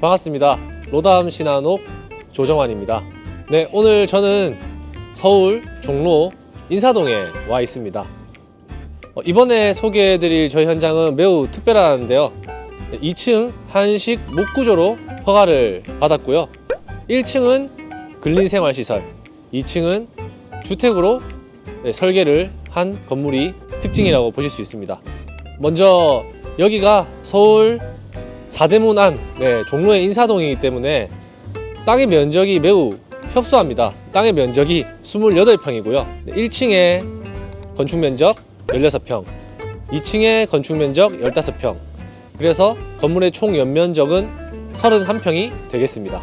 반갑습니다. 로담 신한옥 조정환입니다. 네, 오늘 저는 서울 종로 인사동에 와 있습니다. 어, 이번에 소개해드릴 저희 현장은 매우 특별한데요. 2층 한식 목구조로 허가를 받았고요. 1층은 근린생활시설, 2층은 주택으로 네, 설계를 한 건물이 특징이라고 보실 수 있습니다. 먼저 여기가 서울 사대문 안 네, 종로의 인사동이기 때문에 땅의 면적이 매우 협소합니다. 땅의 면적이 28평이고요. 1층에 건축 면적 16평, 2층에 건축 면적 15평. 그래서 건물의 총 연면적은 31평이 되겠습니다.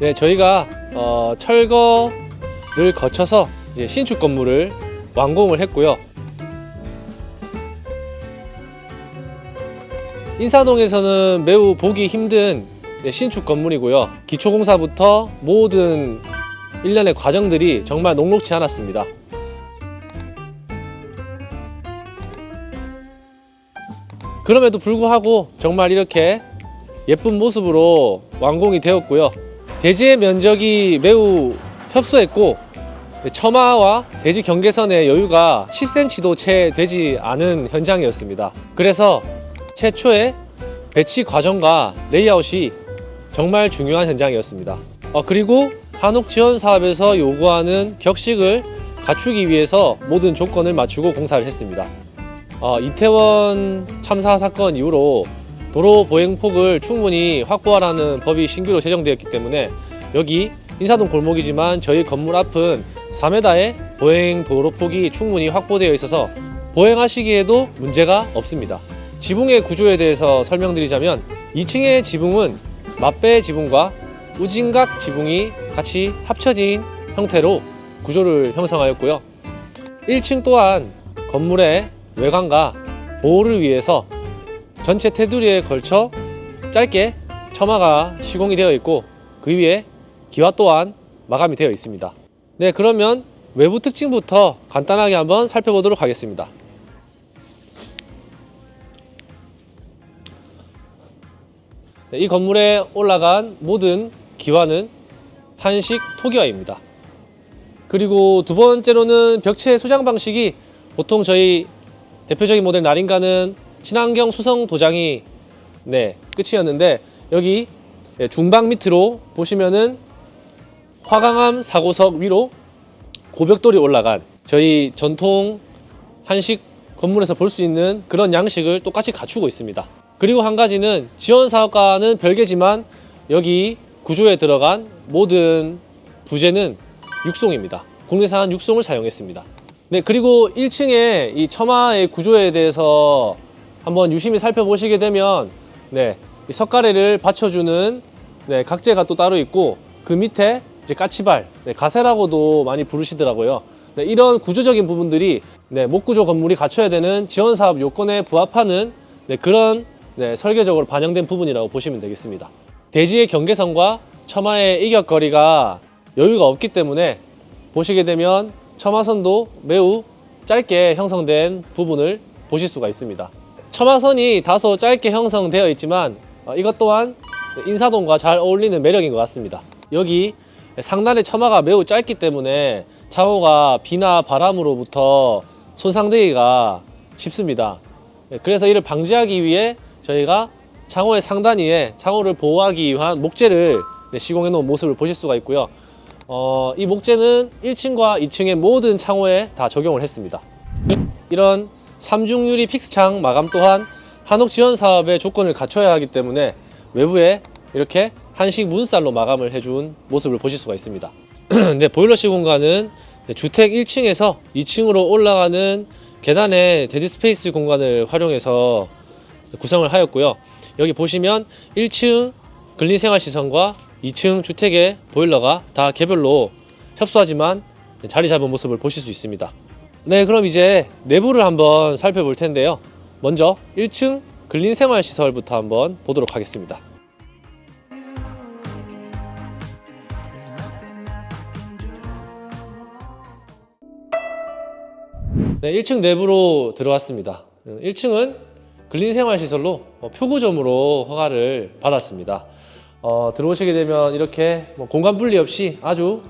네, 저희가 어, 철거를 거쳐서 신축 건물을 완공을 했고요. 인사동에서는 매우 보기 힘든 네, 신축 건물이고요. 기초공사부터 모든 일련의 과정들이 정말 녹록치 않았습니다. 그럼에도 불구하고 정말 이렇게 예쁜 모습으로 완공이 되었고요. 대지의 면적이 매우 협소했고 처마와 대지 경계선의 여유가 10cm도 채 되지 않은 현장이었습니다. 그래서 최초의 배치 과정과 레이아웃이 정말 중요한 현장이었습니다. 어, 그리고 한옥 지원 사업에서 요구하는 격식을 갖추기 위해서 모든 조건을 맞추고 공사를 했습니다. 어, 이태원 참사 사건 이후로 도로 보행폭을 충분히 확보하라는 법이 신규로 제정되었기 때문에 여기 인사동 골목이지만 저희 건물 앞은 4m의 보행 도로 폭이 충분히 확보되어 있어서 보행하시기에도 문제가 없습니다. 지붕의 구조에 대해서 설명드리자면 2층의 지붕은 맞배 지붕과 우진각 지붕이 같이 합쳐진 형태로 구조를 형성하였고요. 1층 또한 건물의 외관과 보호를 위해서 전체 테두리에 걸쳐 짧게 처마가 시공이 되어 있고 그 위에 기와 또한 마감이 되어 있습니다. 네, 그러면 외부 특징부터 간단하게 한번 살펴보도록 하겠습니다. 이 건물에 올라간 모든 기와는 한식 토기와입니다. 그리고 두 번째로는 벽체 수장 방식이 보통 저희 대표적인 모델 나린가는 친환경 수성 도장이 네 끝이었는데 여기 예, 중방 밑으로 보시면은 화강암 사고석 위로 고벽돌이 올라간 저희 전통 한식 건물에서 볼 수 있는 그런 양식을 똑같이 갖추고 있습니다. 그리고 한 가지는 지원 사업과는 별개지만 여기 구조에 들어간 모든 부재는 육송입니다. 국내산 육송을 사용했습니다. 네, 그리고 1층에 이 처마의 구조에 대해서 한번 유심히 살펴보시게 되면 네, 이 석가래를 받쳐주는 네, 각재가 또 따로 있고 그 밑에 이제 까치발, 네, 가세라고도 많이 부르시더라고요. 네, 이런 구조적인 부분들이 네, 목구조 건물이 갖춰야 되는 지원 사업 요건에 부합하는 네, 그런 네, 설계적으로 반영된 부분이라고 보시면 되겠습니다. 대지의 경계선과 처마의 이격거리가 여유가 없기 때문에 보시게 되면 처마선도 매우 짧게 형성된 부분을 보실 수가 있습니다. 처마선이 다소 짧게 형성되어 있지만 어, 이것 또한 인사동과 잘 어울리는 매력인 것 같습니다. 여기 상단의 처마가 매우 짧기 때문에 창호가 비나 바람으로부터 손상되기가 쉽습니다. 네, 그래서 이를 방지하기 위해 저희가 창호의 상단 위에 창호를 보호하기 위한 목재를 네, 시공해 놓은 모습을 보실 수가 있고요. 어, 이 목재는 1층과 2층의 모든 창호에 다 적용을 했습니다. 이런 삼중 유리 픽스창 마감 또한 한옥 지원 사업의 조건을 갖춰야 하기 때문에 외부에 이렇게 한식 문살로 마감을 해준 모습을 보실 수가 있습니다. 네, 보일러실 공간은 주택 1층에서 2층으로 올라가는 계단의 데드 스페이스 공간을 활용해서 구성을 하였고요. 여기 보시면 1층 근린생활시설과 2층 주택의 보일러가 다 개별로 협소하지만 자리 잡은 모습을 보실 수 있습니다. 네, 그럼 이제 내부를 한번 살펴볼 텐데요. 먼저 1층 근린생활시설부터 한번 보도록 하겠습니다. 네, 1층 내부로 들어왔습니다. 1층은 근린생활시설로 어, 표구점으로 허가를 받았습니다. 어, 들어오시게 되면 이렇게 뭐 공간 분리 없이 아주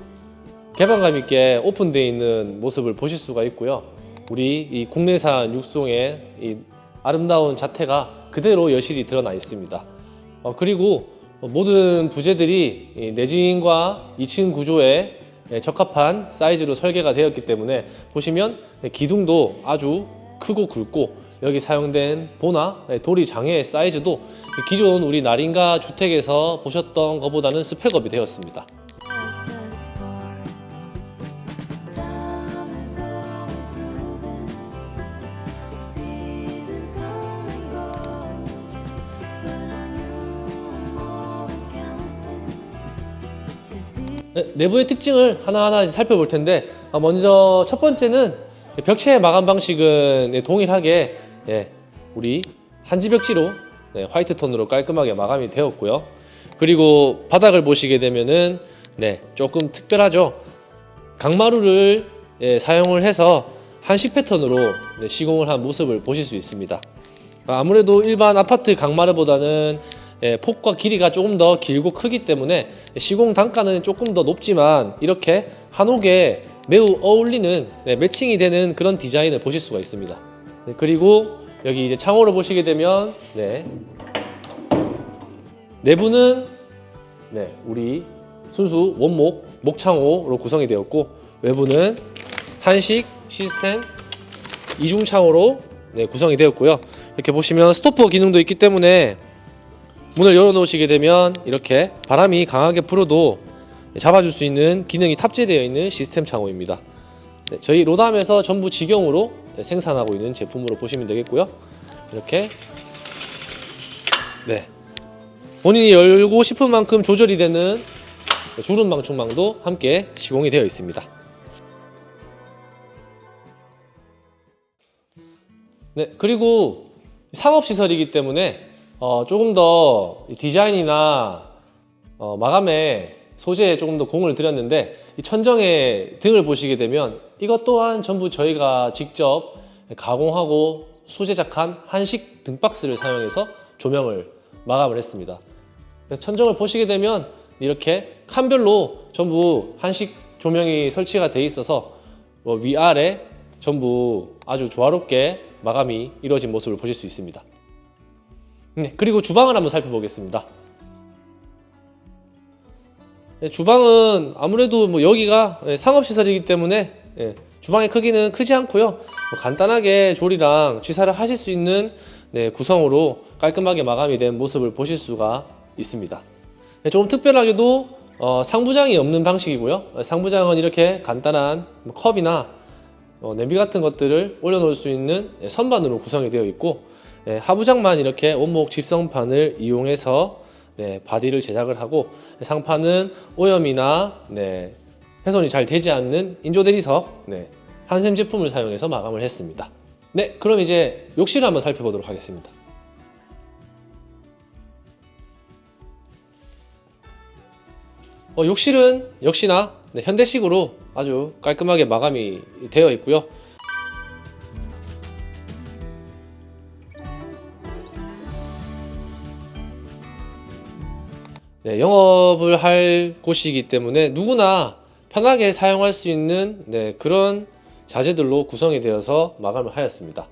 개방감 있게 오픈되어 있는 모습을 보실 수가 있고요. 우리 이 국내산 육송의 이 아름다운 자태가 그대로 여실히 드러나 있습니다. 어, 그리고 모든 부재들이 이 내진과 2층 구조에 예, 적합한 사이즈로 설계가 되었기 때문에 보시면 기둥도 아주 크고 굵고 여기 사용된 보나 예, 도리 장의 사이즈도 기존 우리 나린가 주택에서 보셨던 것보다는 스펙업이 되었습니다. 네, 내부의 특징을 하나하나 살펴볼 텐데 아, 먼저 첫 번째는 벽체 마감 방식은 네, 동일하게 예, 우리 한지 벽지로 네, 화이트 톤으로 깔끔하게 마감이 되었고요. 그리고 바닥을 보시게 되면은 네, 조금 특별하죠. 강마루를 예, 사용을 해서 한식 패턴으로 네, 시공을 한 모습을 보실 수 있습니다. 아, 아무래도 일반 아파트 강마루보다는 예, 폭과 길이가 조금 더 길고 크기 때문에 시공 단가는 조금 더 높지만 이렇게 한옥에 매우 어울리는 네, 매칭이 되는 그런 디자인을 보실 수가 있습니다. 네, 그리고 여기 이제 창호를 보시게 되면 네, 내부는 네, 우리 순수 원목 목창호로 구성이 되었고 외부는 한식 시스템 이중창호로 네, 구성이 되었고요. 이렇게 보시면 스토퍼 기능도 있기 때문에 문을 열어 놓으시게 되면 이렇게 바람이 강하게 불어도 잡아줄 수 있는 기능이 탑재되어 있는 시스템 창호입니다. 네, 저희 로담에서 전부 직영으로 네, 생산하고 있는 제품으로 보시면 되겠고요. 이렇게 네 본인이 열고 싶은 만큼 조절이 되는 주름 방충망도 함께 시공이 되어 있습니다. 네, 그리고 상업시설이기 때문에 어, 조금 더이 디자인이나 어, 마감에 소재에 조금 더 공을 들였는데 이 천정의 등을 보시게 되면 이것 또한 전부 저희가 직접 가공하고 수제작한 한식 등박스를 사용해서 조명을 마감을 했습니다. 천정을 보시게 되면 이렇게 칸별로 전부 한식 조명이 설치가 돼 있어서 뭐 위아래 전부 아주 조화롭게 마감이 이루어진 모습을 보실 수 있습니다. 네, 그리고 주방을 한번 살펴보겠습니다. 네, 주방은 아무래도 뭐 여기가 예, 상업시설이기 때문에 예, 주방의 크기는 크지 않고요. 뭐 간단하게 조리랑 취사를 하실 수 있는 네, 구성으로 깔끔하게 마감이 된 모습을 보실 수가 있습니다. 네, 조금 특별하게도 어, 상부장이 없는 방식이고요. 어, 상부장은 이렇게 간단한 뭐 컵이나 어, 냄비 같은 것들을 올려놓을 수 있는 예, 선반으로 구성이 되어 있고 예, 하부장만 이렇게 원목 집성판을 이용해서 네, 바디를 제작을 하고 상판은 오염이나 네, 훼손이 잘 되지 않는 인조 대리석 네, 한샘 제품을 사용해서 마감을 했습니다. 네, 그럼 이제 욕실을 한번 살펴보도록 하겠습니다. 어, 욕실은 역시나 네, 현대식으로 아주 깔끔하게 마감이 되어 있고요. 네, 영업을 할 곳이기 때문에 누구나 편하게 사용할 수 있는 네, 그런 자재들로 구성이 되어서 마감을 하였습니다.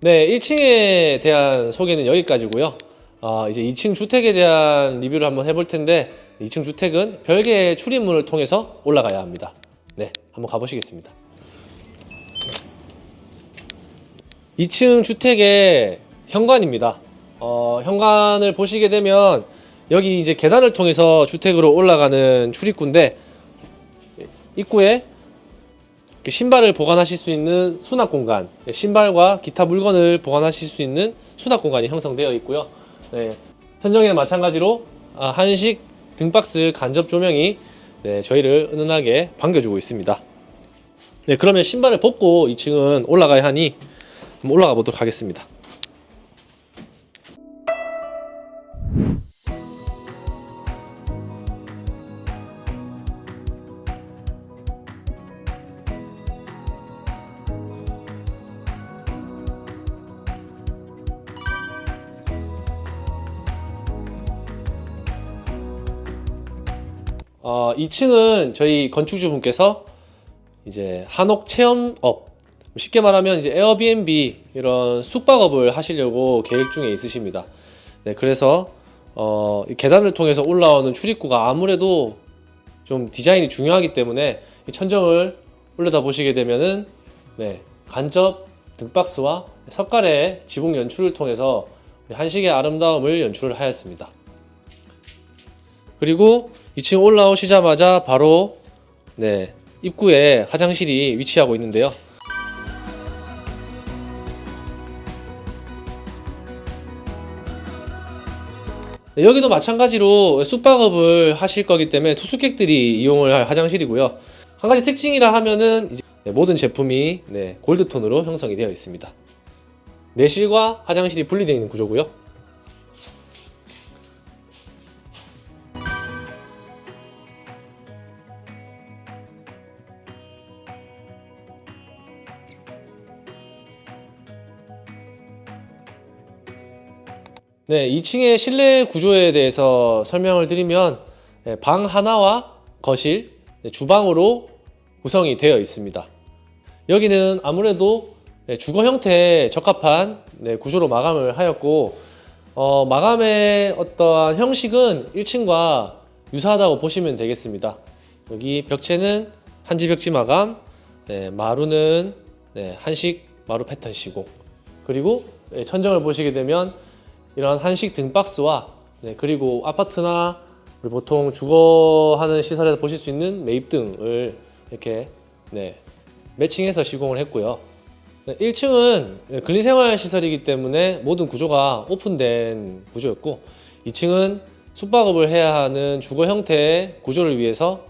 네, 1층에 대한 소개는 여기까지고요. 어, 이제 2층 주택에 대한 리뷰를 한번 해볼 텐데 2층 주택은 별개의 출입문을 통해서 올라가야 합니다. 네, 한번 가보시겠습니다. 2층 주택의 현관입니다. 어, 현관을 보시게 되면 여기 이제 계단을 통해서 주택으로 올라가는 출입구인데 입구에 신발을 보관하실 수 있는 수납 공간, 신발과 기타 물건을 보관하실 수 있는 수납 공간이 형성되어 있고요. 네, 천정에는 마찬가지로 아, 한식 등박스 간접 조명이 네, 저희를 은은하게 반겨주고 있습니다. 네, 그러면 신발을 벗고 2층은 올라가야 하니 한번 올라가 보도록 하겠습니다. 어, 2층은 저희 건축주분께서 이제 한옥 체험업 쉽게 말하면 이제 에어비앤비 이런 숙박업을 하시려고 계획 중에 있으십니다. 네, 그래서 어, 이 계단을 통해서 올라오는 출입구가 아무래도 좀 디자인이 중요하기 때문에 이 천정을 올려다 보시게 되면은 네, 간접 등박스와 석가래 지붕 연출을 통해서 한식의 아름다움을 연출을 하였습니다. 그리고 2층 올라오시자마자 바로 네, 입구에 화장실이 위치하고 있는데요. 네, 여기도 마찬가지로 숙박업을 하실 거기 때문에 투숙객들이 이용을 할 화장실이고요. 한 가지 특징이라 하면은 네, 모든 제품이 네, 골드톤으로 형성이 되어 있습니다. 내실과 화장실이 분리되어 있는 구조고요. 네, 2층의 실내 구조에 대해서 설명을 드리면 네, 방 하나와 거실, 네, 주방으로 구성이 되어 있습니다. 여기는 아무래도 네, 주거 형태에 적합한 네, 구조로 마감을 하였고 어, 마감의 어떠한 형식은 1층과 유사하다고 보시면 되겠습니다. 여기 벽체는 한지 벽지 마감, 네, 마루는 네, 한식 마루 패턴이고 그리고 네, 천정을 보시게 되면 이런 한식 등박스와 네, 그리고 아파트나 우리 보통 주거하는 시설에서 보실 수 있는 매입 등을 이렇게 네, 매칭해서 시공을 했고요. 네, 1층은 근리생활 시설이기 때문에 모든 구조가 오픈된 구조였고 2층은 숙박업을 해야 하는 주거 형태의 구조를 위해서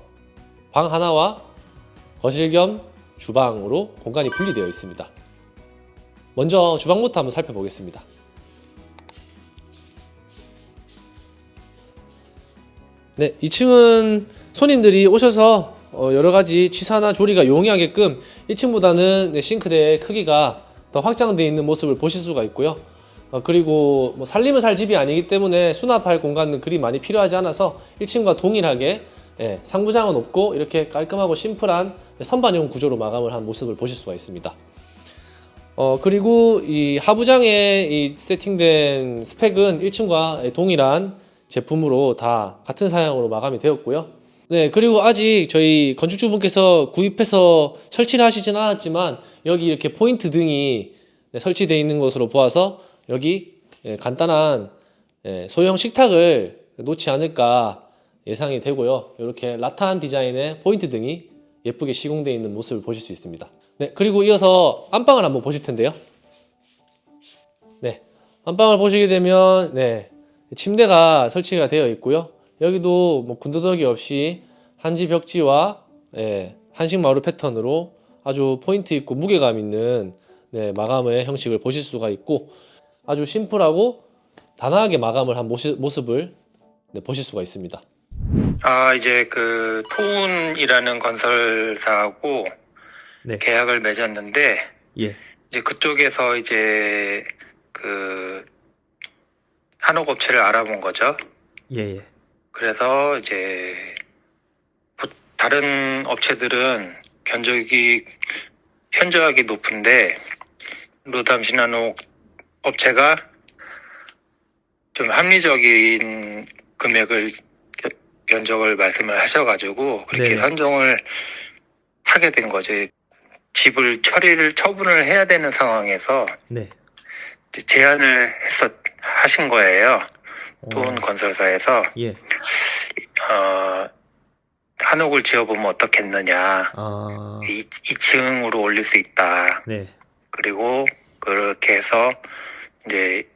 방 하나와 거실 겸 주방으로 공간이 분리되어 있습니다. 먼저 주방부터 한번 살펴보겠습니다. 네, 2층은 손님들이 오셔서 어, 여러 가지 취사나 조리가 용이하게끔 1층보다는 네, 싱크대 크기가 더 확장되어 있는 모습을 보실 수가 있고요. 어, 그리고 뭐 살림을 살 집이 아니기 때문에 수납할 공간은 그리 많이 필요하지 않아서 1층과 동일하게 예, 상부장은 없고 이렇게 깔끔하고 심플한 선반용 구조로 마감을 한 모습을 보실 수가 있습니다. 어, 그리고 이 하부장에 이 세팅된 스펙은 1층과 동일한 제품으로 다 같은 사양으로 마감이 되었고요. 네, 그리고 아직 저희 건축주분께서 구입해서 설치를 하시진 않았지만 여기 이렇게 포인트 등이 네, 설치되어 있는 것으로 보아서 여기 예, 간단한 예, 소형 식탁을 놓지 않을까 예상이 되고요. 이렇게 라타한 디자인의 포인트 등이 예쁘게 시공되어 있는 모습을 보실 수 있습니다. 네, 그리고 이어서 안방을 한번 보실 텐데요. 네, 안방을 보시게 되면 네, 침대가 설치가 되어 있고요. 여기도 뭐 군더더기 없이 한지 벽지와 예, 한식 마루 패턴으로 아주 포인트 있고 무게감 있는 네, 마감의 형식을 보실 수가 있고 아주 심플하고 단아하게 마감을 한 모시, 모습을 네, 보실 수가 있습니다. 아, 이제 그 토운이라는 건설사하고 네. 계약을 맺었는데 예. 이제 그쪽에서 이제 그 한옥 업체를 알아본 거죠. 예, 예. 그래서 이제 보- 다른 업체들은 견적이 현저하게 높은데 로담 신한옥 업체가 좀 합리적인 금액을 겨- 견적을 말씀을 하셔가지고 그렇게 네. 선정을 하게 된 거죠. 집을 처리를 처분을 해야 되는 상황에서 네. 제안을 했었 하신 거예요. 어. 토운 건설사에서 예. 어, 한옥을 지어보면 어떻겠느냐. 아, 2, 2층으로 올릴 수 있다. 네. 그리고 그렇게 해서 이제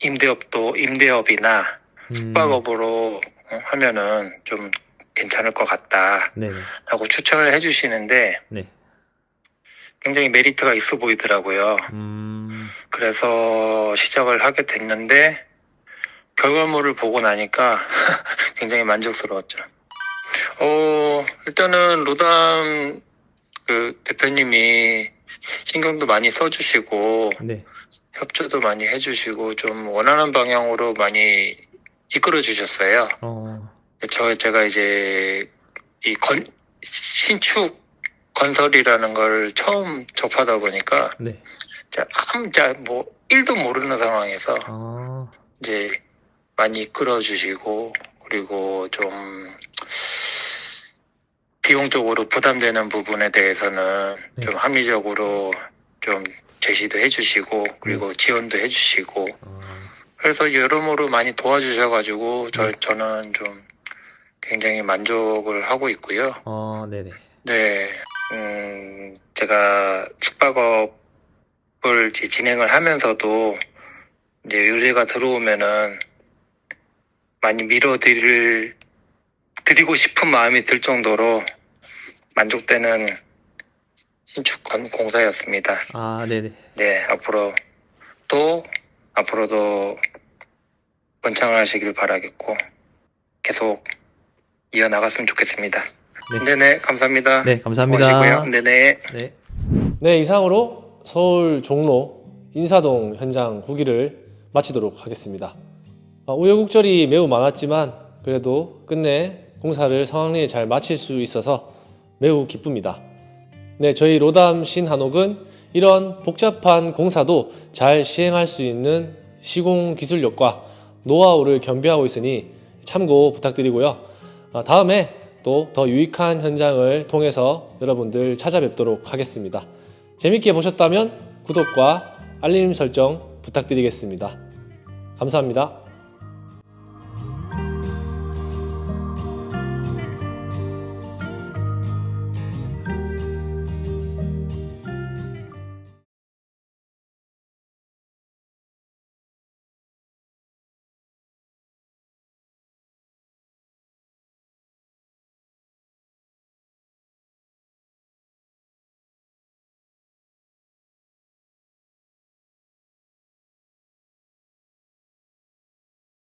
임대업도 임대업이나 음, 숙박업으로 어, 하면은 좀 괜찮을 것 같다라고 네. 추천을 해주시는데 네. 굉장히 메리트가 있어 보이더라고요. 음, 그래서 시작을 하게 됐는데 결과물을 보고 나니까 굉장히 만족스러웠죠. 어, 일단은 로담 그 대표님이 신경도 많이 써주시고 네. 협조도 많이 해주시고 좀 원하는 방향으로 많이 이끌어 주셨어요. 어, 저 제가 이제 이 건 신축 건설이라는 걸 처음 접하다 보니까 네. 자, 아무 자뭐 1도 모르는 상황에서 아, 이제 많이 이끌어 주시고 그리고 좀 비용적으로 부담되는 부분에 대해서는 네. 좀 합리적으로 좀 제시도 해주시고 그리고 지원도 해주시고 아, 그래서 여러모로 많이 도와주셔가지고 저 네. 저는 좀 굉장히 만족을 하고 있고요. 어, 네네. 네, 음, 제가 숙박업 을 이제 진행을 하면서도 이제 의뢰가 들어오면은 많이 밀어드릴, 드리고 싶은 마음이 들 정도로 만족되는 신축 건- 공사였습니다. 아, 네네. 네, 앞으로 또, 앞으로도 번창하시길 바라겠고, 계속 이어 나갔으면 좋겠습니다. 네. 네네, 감사합니다. 네, 감사합니다. 고마시고요. 네네. 네. 네, 이상으로 서울 종로 인사동 현장 후기를 마치도록 하겠습니다. 아, 우여곡절이 매우 많았지만 그래도 끝내 공사를 성황리에 잘 마칠 수 있어서 매우 기쁩니다. 네, 저희 로담 신한옥은 이런 복잡한 공사도 잘 시행할 수 있는 시공 기술력과 노하우를 겸비하고 있으니 참고 부탁드리고요. 아, 다음에 또 더 유익한 현장을 통해서 여러분들 찾아뵙도록 하겠습니다. 재밌게 보셨다면 구독과 알림 설정 부탁드리겠습니다. 감사합니다.